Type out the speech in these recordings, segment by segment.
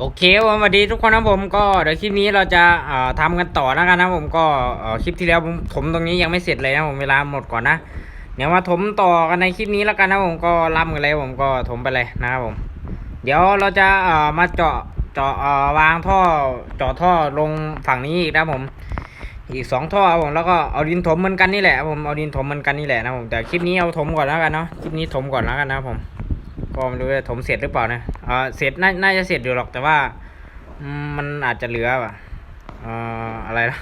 โอเควันสวัสดีทุกคนนะผมก็เดี๋ยวคลิปนี้เราจะเอ่อทำกันต่อแล้วกันนะผมก็คลิปที่แล้วผมถมตรงนี้ยังไม่เสร็จเลยนะผมเวลาหมดก่อนนะเดี๋ยวมาถมต่อกันในคลิปนี้แล้วกันนะผมก็ล่ำกันเลยผมก็ถมไปเลยนะครับผม เดี๋ยวเราจะมาเจาะเจาะวางท่อเจาะท่อลงฝั่งนี้อีกนะผม อีกสองท่อครับผมแล้วก็เอาดินถมเหมือนกันนี่แหละผมเอาดินถมเหมือนกันนี่แหละนะผมแต่คลิปนี้เอาถมก่อนแล้วกันเนาะคลิปนี้ถมก่อนแล้วกันนะผม ก็ไม่รู้จะถมเสร็จหรือเปล่านะเออเสร็จน่าน่าจะเสร็จอยู่หรอกแต่ว่ามันอาจจะเหลือว่ะเอ่ออะไรนะ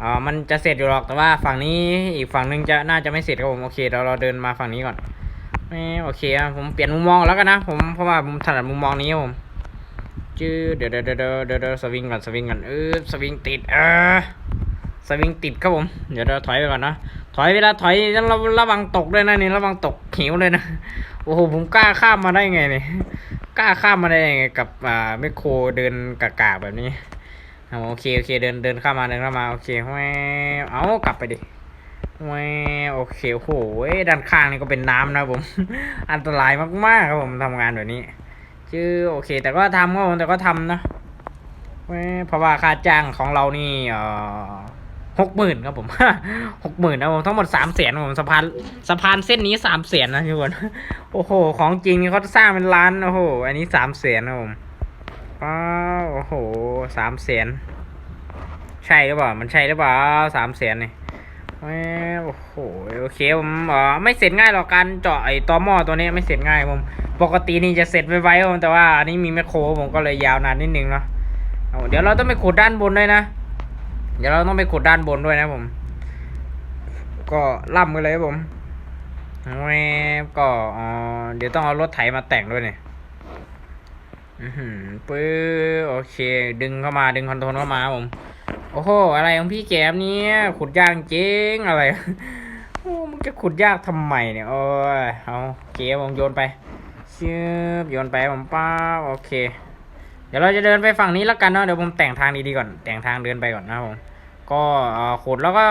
อ่ามันจะเสร็จอยู่หรอกแต่ว่าฝั่งนี้อีกฝั่งหนึงจะน่าจะไม่เสร็จครับผมโอเคเราเราเดินมาฝั่งนี้ก่อนไม่โอเคอะผมเปลี่ยนมุมมองแล้วกันนะผมเพราะว่าผมถนัดมุมมองนี้ครับผมจื้อเดี๋ยวเดี๋ยวเดี๋ยวเดี๋ยวเดี๋ยวเดี๋ยวสวิงก่อนสวิงก่อนเออสวิงติดเออสวิงติดครับผมเดี๋ยวเราถอยไปก่อนนะ ถอยเวลาถอยต้องระระวังตกด้วยนะนี่ระวังตกหิวเลยนะโอ้โหผมกล้าข้ามมาได้ไงเนี่ยกล้าข้ามมาได้ไงกับอ่าไมโครเดินกากาแบบนี้โอเคโอเคเดินเดินข้ามมาเดินข้ามมาโอเคแหวเอากลับไปดิแหวโอเคโอ้โหด้านข้างนี่ก็เป็นน้ำนะผม อันตรายมากๆครับผมทำงานแบบนี้ชื่อโอเค แต่ก็ทำครับผมแต่ก็ทำนะเพราะว่าค่าจ้างของเรานี่เอ่อ หกหมื่นครับผม หกหมื่นนะผมทั้งหมดสามแสนผมสะพานสะพานเส้นนี้สามแสนนะทุกคนโอ้โห ของจริงนี่เขาสร้างเป็นล้านโอ้โห อันนี้สามแสนนะผมป้าวโอ้โหสามแสนใช่หรือเปล่า มันใช่หรือเปล่าสามแสนนี่แหมโอ้โหโอเคผมเออไม่เสร็จง่ายหรอกการเจาะไอ้ตอหม้อตัวนี้ไม่เสร็จง่ายผมปกตินี่จะเสร็จไวๆผมแต่ว่าอันนี้มีแมคโครผมก็เลยยาวนานนิดนึงเนาะเอาเดี๋ยวเราต้องไปขุดด้านบนด้วยนะ เดี๋ยวเราต้องไปขุดด้านบนด้วยนะผม ก็ล่ำกันเลยผมแวบก็เดี๋ยวต้องเอารถไถมาแต่งด้วยเนี่ยปื้อโอเค ดึงเข้ามาดึงคอนโทรลเข้ามาผม โอ้โห อะไรของพี่แกมเนี่ย ขุดยากจริงอะไรโอ้มันจะขุดยากทำไมเนี่ยโอ้ยเอาเกมผมโยนไปเชือบโยนไปผมป้าโอเค ดี๋ยวเราจะเดินไปฝั่งนี้แล้วกันเนาะเดี๋ยวผมแต่งทางดีๆก่อน แต่งทางเดินไปก่อนนะผมก็ขุดแล้วก็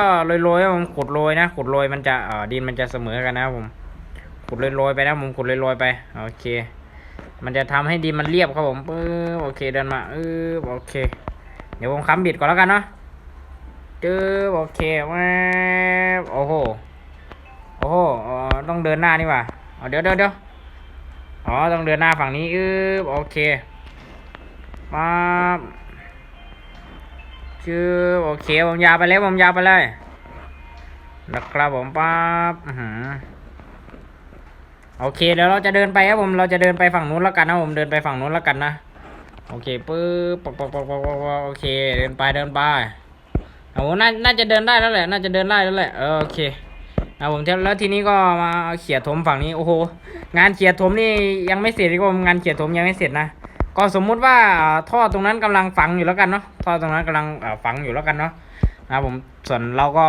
โรยๆผมขุดโรยนะขุดโรยมันจะเอ่อดินมันจะเสมอกันนะผมขุดโรยๆไปนะผมขุดโรยๆไปโอเค มันจะทำให้ดินมันเรียบครับผมปึ๊บโอเคเดินมาเออโอเค เดี๋ยวผมค้ำบิดก่อนแล้วกันเนาะจืบโอเคแวโอ้โหโอ้โหเออต้องเดินหน้านี่ว่าอ๋อเดี๋ยวเดี๋ยวเดี๋ยวอ๋อต้องเดินหน้าฝั่งนี้อืบโอเค มาชื่อโอเคผมยาวไปเลยผมยาวไปเลยนะครับผมปั๊บโอเคเดี๋ยวเราจะเดินไปครับผมเราจะเดินไปฝั่งนู้นแล้วกันนะผมเดินไปฝั่งนู้นแล้วกันนะโอเคปึ๊บปอกปอกปอกปอกโอเค เดินไปเดินไปโอ้น่าน่าจะเดินได้แล้วแหละน่าจะเดินได้แล้วแหละโอเคนะผมแล้วทีนี้ก็มาเขี่ยถมฝั่งนี้โอ้โหงานเขี่ยถมนี่ยังไม่เสร็จก็งานเขี่ยถมยังไม่เสร็จนะ ก็สมมุติว่าท่อตรงนั้นกำลังฝังอยู่แล้วกันเนาะท่อตรงนั้นกำลังฝังอยู่แล้วกันเนาะนะผมส่วนเราก็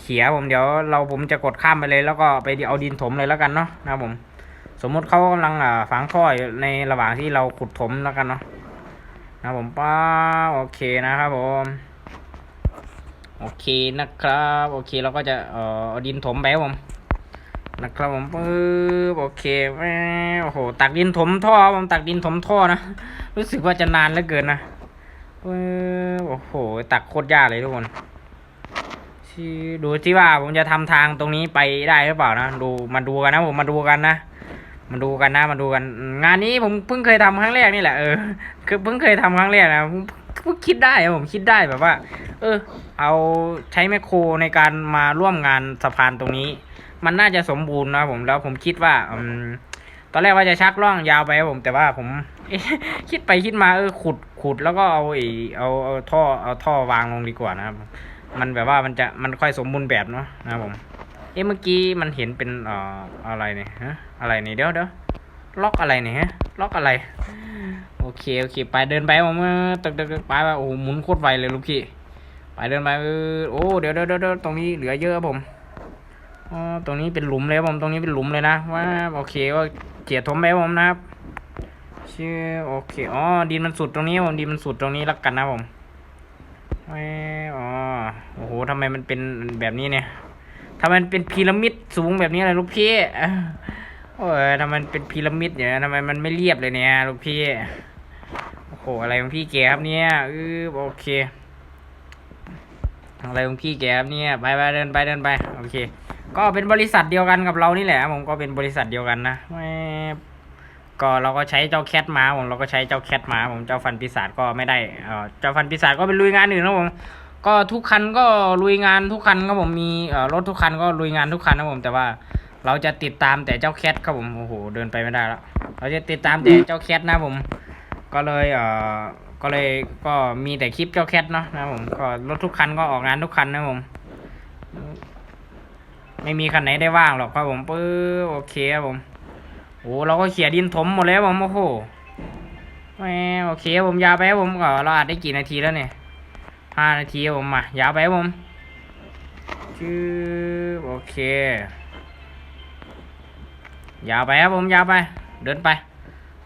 เขี่ยผมเดี๋ยวเราผมจะกดข้ามไปเลย แล้วก็ไปเอาดินถมเลยแล้วกันเนาะนะผม สมมุติเขากำลังฝังท่อในระหว่างที่เราขุดถมแล้วกันเนาะนะผมป้าโอเคนะครับผมโอเคนะครับ โอเคเราก็จะเอาดินถมไปผม นะครับผมปึ๊บโอเคแม่โอ้โหตักดินถมท่อผมตักดินถมท่อนะรู้สึกว่าจะนานเหลือเกินนะปึ๊บโอ้โห ตักโคตรยากเลยทุกคนดูที่ว่าผมจะทำทางตรงนี้ไปได้หรือเปล่านะดูมาดูกันนะผมมาดูกันนะมาดูกันนะมาดูกัน งานนี้ผมเพิ่งเคยทำครั้งแรกนี่แหละเออคือเพิ่งเคยทำครั้งแรกนะเคิดได้ผมคิดได้แบบว่า เออ เอาใช้แมคโครในการมาร่วมงานสะพานตรงนี้ มันน่าจะสมบูรณ์นะผมแล้วผมคิดว่าอืมตอนแรกว่าจะชักล่องยาวไปครับผมแต่ว่าผมคิดไปคิดมาเออขุดขุดแล้วก็เอาไอเอาเอาท่อเอาท่อวางลงดีกว่านะครับ มันแบบว่ามันจะมันค่อยสมบูรณ์แบบเนาะนะครับผม เอ๊ะเมื่อกี้มันเห็นเป็นเอ่ออะไรเนี่ยฮะอะไรเนี่ยเดี๋ยวเดี๋ยว ล็อกอะไรเนี่ยฮะ ล็อกอะไร โอเค โอเค ไปเดินไปผมเออตึกตึกตึกไปไปโอ้โหมุนโคตรไวเลยลูกพี่ ไปเดินไปโอ้เดี๋ยวเดี๋ยวเดี๋ยวตรงนี้เหลือเยอะผมอ๋อตรงนี้เป็นหลุมเลยผม ตรงนี้เป็นหลุมเลยนะ ว่าโอเคก็เกียรถมไปผมนะครับชื่อโอเค อ๋อ ดินมันสุดตรงนี้ผม ดินมันสุดตรงนี้แล้วกันนะผมแหมอ๋อ โอ้โหทำไมมันเป็นแบบนี้เนี่ยทำไมมันเป็นพีระมิดสูงแบบนี้เลยลูกพี่ โอ้ยทำไมมันเป็นพีระมิดเนี่ยทำไมมันไม่เรียบเลยเนี่ยลูกพี่ โอ้โห อะไรของพี่แกครับเนี่ยเออโอเค อะไรของพี่แกครับเนี่ยไปไปเดินไปเดินไป โอเค ก็เป็นบริษัทเดียวกันกับเรานี่แหละ ผมก็เป็นบริษัทเดียวกันนะแม่ก็เราก็ใช้เจ้าแคทมาผมเราก็ใช้เจ้าแคทมาผมเจ้าฟันปีศาจก็ไม่ได้เออเจ้าฟันปีศาจก็เป็นลุยงานอื่นนะผมก็ทุกคันก็ลุยงานทุกคันครับผมมีเออรถทุกคันก็ลุยงานทุกคันนะผมแต่ว่า เราจะติดตามแต่เจ้าแคทครับผมโอ้โหเดินไปไม่ได้แล้วเราจะติดตามแต่เจ้าแคทนะผม ก็เลยเอ่อก็เลยก็มีแต่คลิปเจ้าแคทเนาะนะผมก็รถทุกคันก็ออกงานทุกคันนะผมไม่มีคันไหนได้ว่างหรอกครับผมปื้อโอเคครับผมโอ้เราก็เขี่ยดินถมหมดแล้วผมโอ้โหแหมโอเคครับผมยาวไปครับผมก็เราอัดได้กี่นาทีแล้วเนี่ยห้านาทีครับผมมายาวไปครับผมชื่อโอเค ยาวไปครับผมยาวไป เดินไป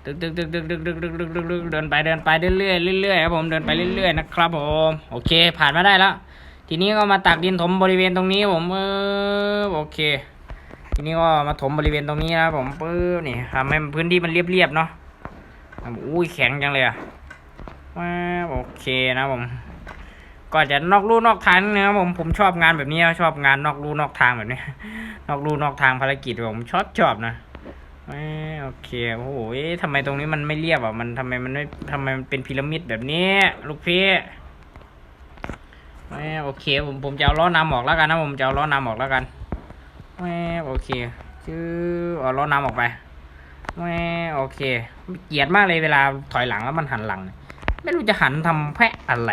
ตึกตึกตึกตึกตึกตึกตึกตึกตึกตึกเดินไปเดินไปเรื่อยเรื่อยครับผมเดินไปเรื่อยๆนะครับผมโอเค ผ่านมาได้แล้ว ทีนี้ก็มาตักดินถมบริเวณตรงนี้ผมเออโอเค ทีนี้ก็มาถมบริเวณตรงนี้นะผมปื้อนี่ทำให้พื้นที่มันเรียบๆเนาะอุ้ยแข็งจังเลยอะโอเคนะผม ก็จะนอกลู่นอกทางนิดนึงครับผมผมชอบงานแบบนี้ครับชอบงานนอกลู่นอกทางแบบนี้ นอกลู่นอกทางภารกิจผมชอบชอบนะโอเคโอ้โหทำไมตรงนี้มันไม่เรียบอะมันทำไมมันไม่ทำไมมันเป็นพีระมิดแบบนี้ ลูกพี่เอ้ยโอเคผมผมจะเอาล้อนำออกแล้วกันนะผมจะเอาล้อนำออกแล้วกันโอเคชื่อเอาล้อนำออกไปโอเค เกลียดมากเลยเวลาถอยหลังแล้วมันหันหลัง ไม่รู้จะหันทำแพะอะไร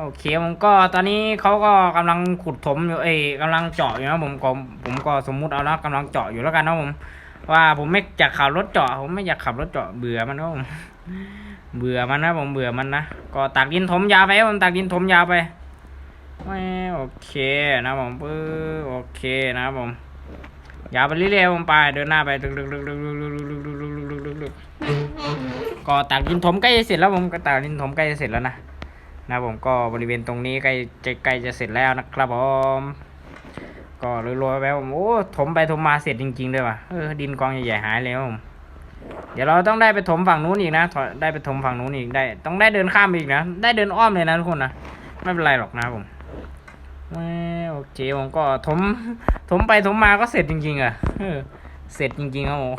โอเคผมก็ตอนนี้เขาก็กำลังขุดถมอยู่เอ้กำลังเจาะอยู่นะผมก็ผมก็สมมุติเอานะกำลังเจาะอยู่แล้วกันนะผม ว่าผมไม่อยากขับรถเจาะผมไม่อยากขับรถเจาะเบื่อมันนะผมเบื่อมันนะผมเบื่อมันนะก็ตักดินถมยาวไปผมตักดินถมยาวไปโอเคนะผมปื้อโอเคนะผมยาวไปเรื่อยๆผมไปเดินหน้าไปดึกดึกดึกดึกดึกดึกดึกดึกดึกดึกก็ตักดินถมใกล้จะเสร็จแล้วผมก็ตักดินถมใกล้จะเสร็จแล้วนะ นะผมก็บริเวณตรงนี้ใกล้จะใกล้จะเสร็จแล้วนะครับผมก็โรยๆไปผมโอ้ถมไปถมมาเสร็จจริงๆด้วยว่ะเออดินกองใหญ่ๆหายเลยครับผมเดี๋ยวเราต้องได้ไปถมฝั่งนู้นอีกนะได้ไปถมฝั่งนู้นอีกได้ ต้องได้เดินข้ามอีกนะได้เดินอ้อมเลยนะทุกคนนะไม่เป็นไรหรอกนะผมเอ้ยโอเคผมก็ถมถมไปถมมาก็เสร็จจริงๆอะเสร็จจริงๆครับผม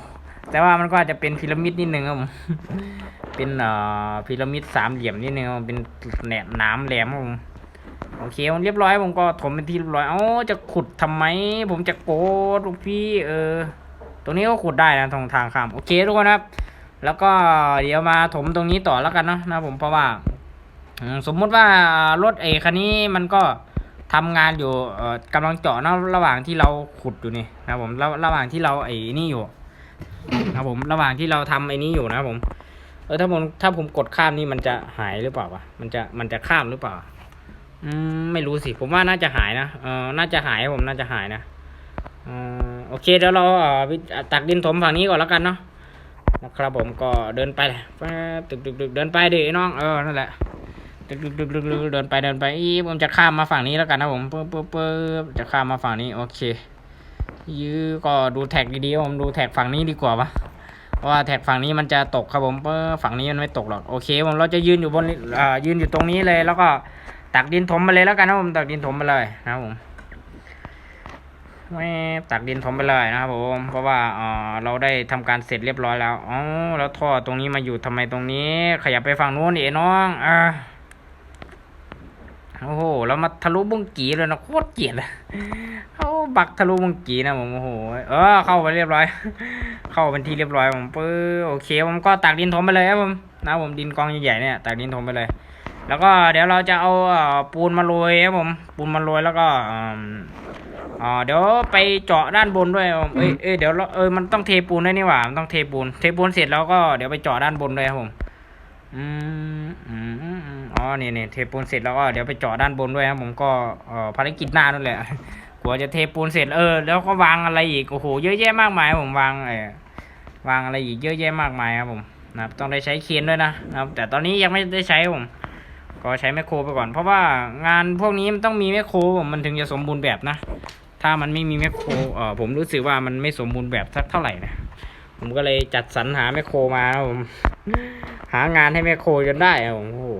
แต่ว่ามันก็อาจจะเป็นพีระมิดนิดนึงครับผม เป็นเอ่อพีระมิดสามเหลี่ยมนิดนึงเป็นแหนบน้ำแหลมผมโอเคผมเรียบร้อยผมก็ถมเป็นที่เรียบร้อยเอ้าจะขุดทำไม ผมจะโกดลูกพี่เออตรงนี้ก็ขุดได้นะตรงทางข้ามโอเคทุกคนครับ แล้วก็เดี๋ยวมาถมตรงนี้ต่อแล้วกันเนาะนะผมเพราะว่าสมมุติว่ารถเอคันนี้มันก็ทำงานอยู่เอ่อกำลังเจาะนะระหว่างที่เราขุดอยู่นี่นะผมระระหว่างที่เราไอ้นี่อยู่นะผมระหว่างที่เราทำไอ้นี้อยู่นะผม เออถ้าผมถ้าผมกดข้ามนี่มันจะหายหรือเปล่าวะมันจะมันจะข้ามหรือเปล่า อืมไม่รู้สิผมว่าน่าจะหายนะเออน่าจะหายผมน่าจะหายนะออโอเคเดี๋ยวเราเอ่อตักดินถมฝั่งนี้ก่อนแล้วกันเนาะนะครับผมก็เดินไปแป๊บตึกตึกตึกเดินไปดิน้องเออนั่นแหละตึกตึกตึกตึกเดินไปเดินไปอีผมจะข้ามมาฝั่งนี้แล้วกันนะผมปึ๊บปึ๊บปึ๊บจะข้ามมาฝั่งนี้โอเคยื้อก็ดูแท็กดีๆผมดูแท็กฝั่งนี้ดีกว่าวะ เพราะว่าแท็กฝั่งนี้มันจะตกครับผมเพราะฝั่งนี้มันไม่ตกหรอกโอเคผมเราจะยืนอยู่บนอ่ายืนอยู่ตรงนี้เลย แล้วก็ตักดินถมมาเลยแล้วกันนะผมตักดินถมไปเลยนะครับผมไม่ตักดินถมไปเลยนะครับผมเพราะว่าเอ่อเราได้ทำการเสร็จเรียบร้อยแล้วอ๋อแล้วท่อตรงนี้มาอยู่ทำไมตรงนี้ ขยับไปฝั่งนู้นดิน้องอ่าโอ้โหแล้วมาทะลุบุ้งกีเลยนะโคตรเกลียดเลยเขา บักทะลุบุ้งกีนะผมโอ้โหเออเข้าไปเรียบร้อย เข้าเป็นที่เรียบร้อยผมปื้อโอเคผมก็ตักดินถมไปเลยครับผมนะผมดินกองใหญ่ๆเนี่ยตักดินถมไปเลย แล้วก็เดี๋ยวเราจะเอาปูนมาโรยครับผมปูนมาโรยแล้วก็เอิ่มเอ่อเดี๋ยวไปเจาะด้านบนด้วยครับผมเอ้ยเอ้ยเดี๋ยวเออมันต้องเทปูนด้วยนี่หว่ามันต้องเทปูนเทปูนเสร็จแล้วก็เดี๋ยวไปเจาะด้านบนด้วยครับผมอืมอืมอ๋อนี่นี่เทปูนเสร็จแล้วก็เดี๋ยวไปเจาะด้านบนด้วยครับผมก็เออภารกิจหน้านั่นแหละ กว่าจะเทปูนเสร็จเออ แล้วก็วางอะไรอีกโอ้โหเยอะแยะมากมายครับผมวางเออวางอะไรอีกเยอะแยะมากมายครับผมนะครับต้องได้ใช้เคียนด้วยนะนะครับแต่ตอนนี้ยังไม่ได้ใช้ผม ก็ใช้แมคโครไปก่อน เพราะว่างานพวกนี้มันต้องมีแมคโครผมมันถึงจะสมบูรณ์แบบนะ ถ้ามันไม่มีแมคโครเออผมรู้สึกว่ามันไม่สมบูรณ์แบบสักเท่าไหร่นะผมก็เลยจัดสรรหาแมคโครมาครับผมหางานให้แมคโครจนได้ครับผมโอ้โห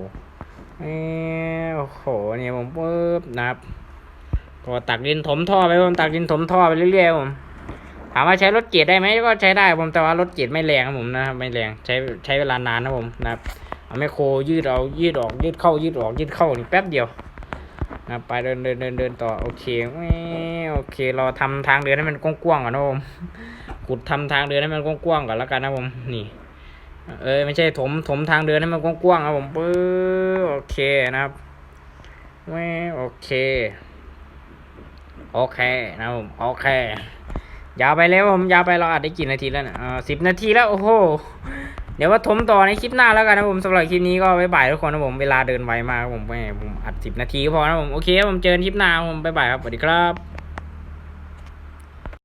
โอ้โหเนี่ยผมปุ๊บนะครับ ก็ตักดินถมท่อไปผมตักดินถมท่อไปเรื่อยๆครับผมถามว่าใช้รถเกียร์ได้ไหมก็ใช้ได้ผมแต่ว่ารถเกียร์ไม่แรงครับผมนะครับไม่แรงใช้ใช้เวลานานนะผมนะครับเอาแมโครยืดเอายืดออกยืดเข้ายืดออกยืดเข้านี่แป๊บเดียวนะไปเดินเดินเดินเดินต่อโอเคแหม่โอเค เราทำทางเดินให้มันกว้างๆก่อนนะผมขุดทำทางเดินให้มันกว้างๆก่อนแล้วกันนะผมนี่ เอ้ยไม่ใช่ถมถมทางเดินให้มันกว้างๆครับผมปึ๊บโอเคนะครับแหม่โอเค โอเคนะผมโอเคยาวไปแล้วผมยาวไปเราอัดได้กี่นาทีแล้วเนี่สิบนาทีแล้วโอ้โหเดี๋ยวว่าทมต่อในคลิปหน้าแล้วกันนะผมสำหรับคลิปนี้ก็บ๊ายบายทุกคนนะผมเวลาเดินไวมากผมไม่ผมอัดสิบนาทีก็พอนะผมโอเคผมเจอกันคลิปหน้าผมบ๊ายบายครับสวัสดีครับ